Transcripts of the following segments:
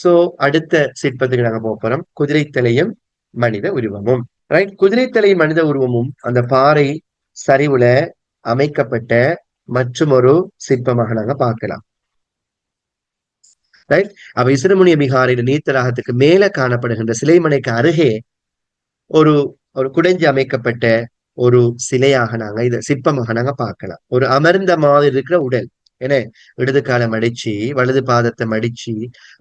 So அடுத்த சிற்பத்துக்கு நாங்க போக போறோம். குதிரைத்தலையும் மனித உருவமும். ரைட் குதிரைத்தலை மனித உருவமும் அந்த பாறை சரிவுல அமைக்கப்பட்ட மற்றும் ஒரு சிற்பமாக நாங்க பார்க்கலாம். ரைட் அப்ப இசுரமுனிய பிகாரின் நீர்த்தடாகத்துக்கு மேல காணப்படுகின்ற சிலைமனைக்கு அருகே ஒரு ஒரு குடைஞ்சு அமைக்கப்பட்ட ஒரு சிலையாக நாங்க இத சிற்பமாக நாங்க பார்க்கலாம். ஒரு அமர்ந்த மாதிரி இருக்கிற உடல். என்ன? இடது காலை மடிச்சு வலது பாதத்தை மடிச்சு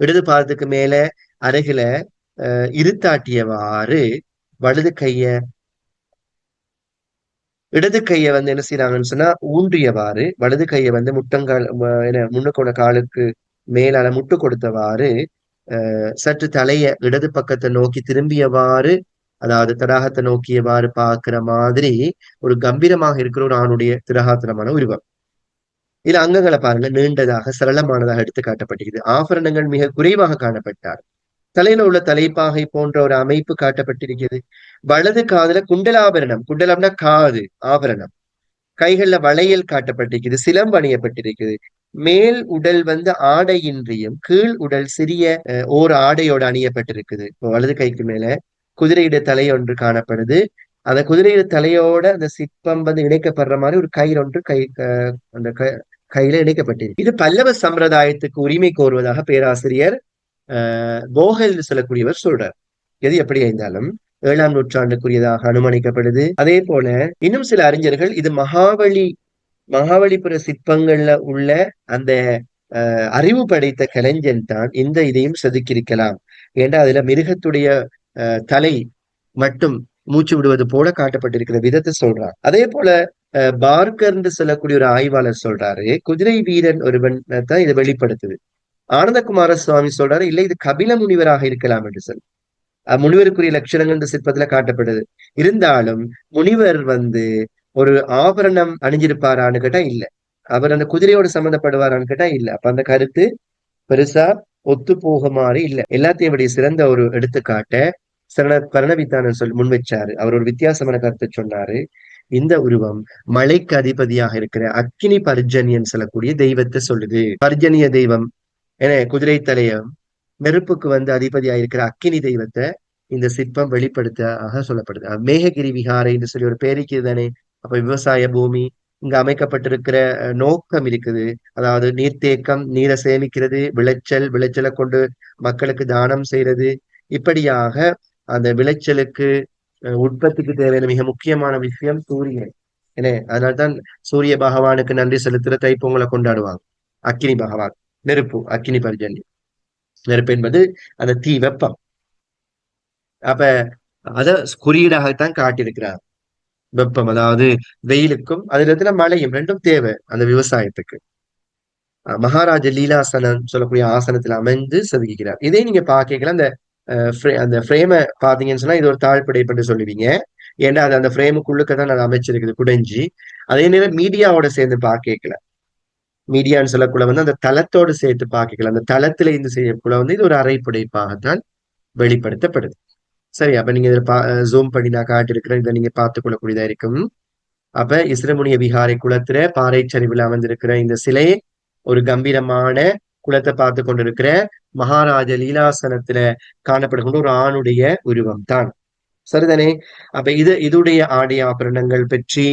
இடது பாதத்துக்கு மேல அருகில இருத்தாட்டியவாறு வலது கைய இடது கையை வந்து என்ன செய்யறாங்கன்னு சொன்னா ஊன்றியவாறு வலது கையை வந்து முட்டங்கால் என்ன முன்னுக்கோட காலுக்கு மேலால முட்டு கொடுத்தவாறு சற்று தலைய இடது பக்கத்தை நோக்கி திரும்பியவாறு அதாவது தடாகத்தை நோக்கியவாறு பார்க்கிற மாதிரி ஒரு கம்பீரமாக இருக்கிற ஒரு ஆணுடைய திரகாத்திரமான உருவம். இதுல அங்கங்களை பாருங்க நீண்டதாக சரளமானதாக எடுத்து காட்டப்பட்டிருக்குது. ஆபரணங்கள் மிக குறைவாக காணப்பட்டார். தலையில உள்ள தலைப்பாகை போன்ற ஒரு அமைப்பு காட்டப்பட்டிருக்கிறது. வலது காதுல குண்டலாபரணம். குண்டலம்னா காது ஆபரணம். கைகள்ல வளையல் காட்டப்பட்டிருக்குது சிலம்பு அணியப்பட்டிருக்குது மேல் உடல் வந்து ஆடையின்றியும் கீழ் உடல் சிறிய ஓர் ஆடையோடு அணியப்பட்டிருக்குது. இப்போ வலது கைக்கு மேல குதிரையிட தலை ஒன்று காணப்படுது. அந்த குதிரையிட தலையோட அந்த சிற்பம் வந்து இணைக்கப்படுற மாதிரி ஒரு கயிறு ஒன்று கை அந்த கையில இணைக்கப்பட்டிருக்கு. இது பல்லவ சம்பிரதாயத்துக்கு உரிமை கோருவதாக பேராசிரியர் போகல் சொல்லக்கூடியவர் சொல்றார். எது எப்படி இருந்தாலும் ஏழாம் நூற்றாண்டுக்குரியதாக அனுமானிக்கப்படுது. அதே போல இன்னும் சில அறிஞர்கள் இது மகாபலி மகாபலிபுர சிற்பங்கள்ல உள்ள அந்த அஹ் அறிவு படைத்த கலைஞன் தான் இந்த இதையும் செதுக்கியிருக்கலாம். ஏண்டா அதுல மிருகத்துடைய அஹ் தலை மட்டும் மூச்சு விடுவது போல காட்டப்பட்டிருக்கிற விதத்தை சொல்றான். அதே போல பார்கர்ன்னு சொல்லக்கூடிய ஒரு ஆய்வாளர் சொல்றாரு குதிரை வீரன் ஒருவன் தான் இதை வெளிப்படுத்துது. ஆனந்தகுமார சுவாமி சொல்றாரு இல்ல இது கபில முனிவராக இருக்கலாம் என்று சொல்லி முனிவருக்குரிய லட்சணங்கள் இந்த சிற்பத்துல காட்டப்படுது. இருந்தாலும் முனிவர் வந்து ஒரு ஆபரணம் அணிஞ்சிருப்பாரான்னு கேட்டா இல்ல. அவர் அந்த குதிரையோடு சம்மந்தப்படுவாரான்னு கேட்டா இல்ல. அப்ப அந்த கருத்து பெருசா ஒத்து போக மாதிரி இல்ல. எல்லாத்தையும் விட சிறந்த ஒரு எடுத்துக்காட்ட சரண பரணவித்தானன் சொல் முன் வச்சாரு அவர் ஒரு வித்தியாசமான கருத்தை சொன்னாரு. இந்த உருவம் மலைக்கு அதிபதியாக இருக்கிற அக்கினி பர்ஜனியன் சொல்லக்கூடிய தெய்வத்தை சொல்லுது. பர்ஜனிய தெய்வம் என குதிரை தலையம் நெருப்புக்கு வந்து அதிபதியாக இருக்கிற அக்கினி தெய்வத்தை இந்த சிற்பம் வெளிப்படுத்தாக சொல்லப்படுது. மேககிரி விகாரை என்று சொல்லி ஒரு பேரிக்கு தானே? அப்ப விவசாய பூமி இங்க அமைக்கப்பட்டிருக்கிற நோக்கம் இருக்குது. அதாவது நீர்த்தேக்கம் நீரை சேமிக்கிறது விளைச்சல் விளைச்சலை கொண்டு மக்களுக்கு தானம் செய்யறது இப்படியாக அந்த விளைச்சலுக்கு உற்பத்திக்கு தேவையான மிக முக்கியமான விஷயம் சூரியன். என்ன அதனால்தான் சூரிய பகவானுக்கு நன்றி செலுத்துற தைப்பொங்கலை கொண்டாடுவாங்க. அக்கினி பகவான் நெருப்பு அக்கினி பர்ஜன்யம். நெருப்பு என்பது அந்த தீ வெப்பம். அப்ப அத குறியீடாகத்தான் காட்டியிருக்கிறார். வெப்பம் அதாவது வெயிலுக்கும் அதுல மழையும் ரெண்டும் தேவை அந்த விவசாயத்துக்கு. மகாராஜ லீலாசனம் சொல்லக்கூடிய ஆசனத்துல அமைந்து செதுக்கிறார் இதே நீங்க பாக்கீங்களா அந்த அந்த ஃப்ரேம பாத்தீங்கன்னு சொன்னா இது ஒரு தாழ்படைப்பட்டு சொல்லுவீங்க. ஏன்னா அது அந்த ஃப்ரேமுக்குள்ளுக்க தான் அது அமைச்சிருக்குது குடைஞ்சி. அதே நேரம் மீடியாவோட சேர்ந்து பாக்கல மீடியான்னு சொல்லக்குள்ள வந்து அந்த தளத்தோடு சேர்த்து பாக்கல அந்த தளத்துல இருந்து செய்யக்குள்ள வந்து இது ஒரு அரைப்படைப்பாகத்தான் வெளிப்படுத்தப்படுது. சரி அப்ப நீங்க இதில் பா ஜூம் பண்ணி நான் காட்டிருக்கிறேன் இதை நீங்க பார்த்துக்கொள்ளக்கூடியதா இருக்கும். அப்ப இஸ்ரமுனிய விகாரை குளத்துல பாறை சரிவில் அமர்ந்திருக்கிற இந்த சிலை ஒரு கம்பீரமான குளத்தை பார்த்து கொண்டிருக்கிற மகாராஜ லீலாசனத்துல காணப்படுகின்ற ஒரு ஆணுடைய உருவம் தான் சரிதானே? அப்ப இது இதுடைய ஆடை ஆபரணங்கள் பற்றி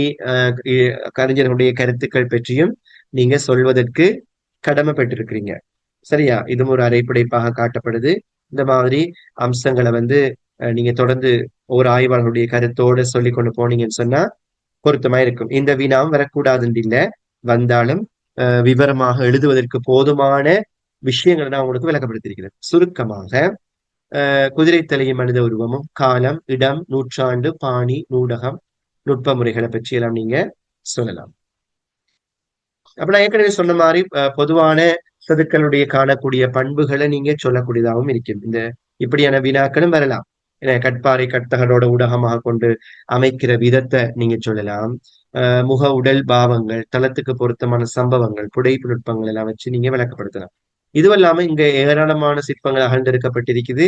கலைஞர்களுடைய கருத்துக்கள் பற்றியும் நீங்க சொல்வதற்கு கடமைப்பட்டிருக்கிறீங்க. சரியா? இதுவும் ஒரு அரைப்படைப்பாக காட்டப்படுது. இந்த மாதிரி அம்சங்களை வந்து நீங்க தொடர்ந்து ஒரு ஆய்வாளர்களுடைய கருத்தோட சொல்லி கொண்டு போனீங்கன்னு சொன்னா பொருத்தமா இருக்கும். இந்த வினாம் வரக்கூடாதுன்னு இல்ல. வந்தாலும் விவரமாக எழுதுவதற்கு போதுமான விஷயங்களை நான் உங்களுக்கு விளக்கப்படுத்திருக்கிறேன் சுருக்கமாக குதிரை தலையும் மனித உருவமும் காலம் இடம் நூற்றாண்டு பாணி நூடகம் நுட்ப முறைகளை பற்றி எல்லாம் நீங்க சொல்லலாம். அப்ப நான் ஏற்கனவே சொன்ன மாதிரி பொதுவான சதுக்களுடைய காணக்கூடிய பண்புகளை நீங்க சொல்லக்கூடியதாகவும் இருக்கும். இந்த இப்படியான வினாக்களும் வரலாம். ஏன்னா கட்பாறை கட்டகரோட ஊடகமாக கொண்டு அமைக்கிற விதத்தை நீங்க சொல்லலாம். முக உடல் பாவங்கள் தளத்துக்கு பொருத்தமான சம்பவங்கள் புடைப்பு நுட்பங்கள் எல்லாம் வச்சு நீங்க விளக்கப்படுத்தலாம். இதுவல்லாம இங்க ஏராளமான சிற்பங்கள் அகழ்ந்தெடுக்கப்பட்டிருக்குது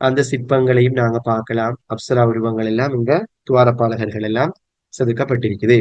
அந்த சிற்பங்களையும் நாங்க பார்க்கலாம். அப்சரா உருவங்கள் எல்லாம் இங்க துவாரப்பாளகர்கள் எல்லாம் செதுக்கப்பட்டிருக்குது.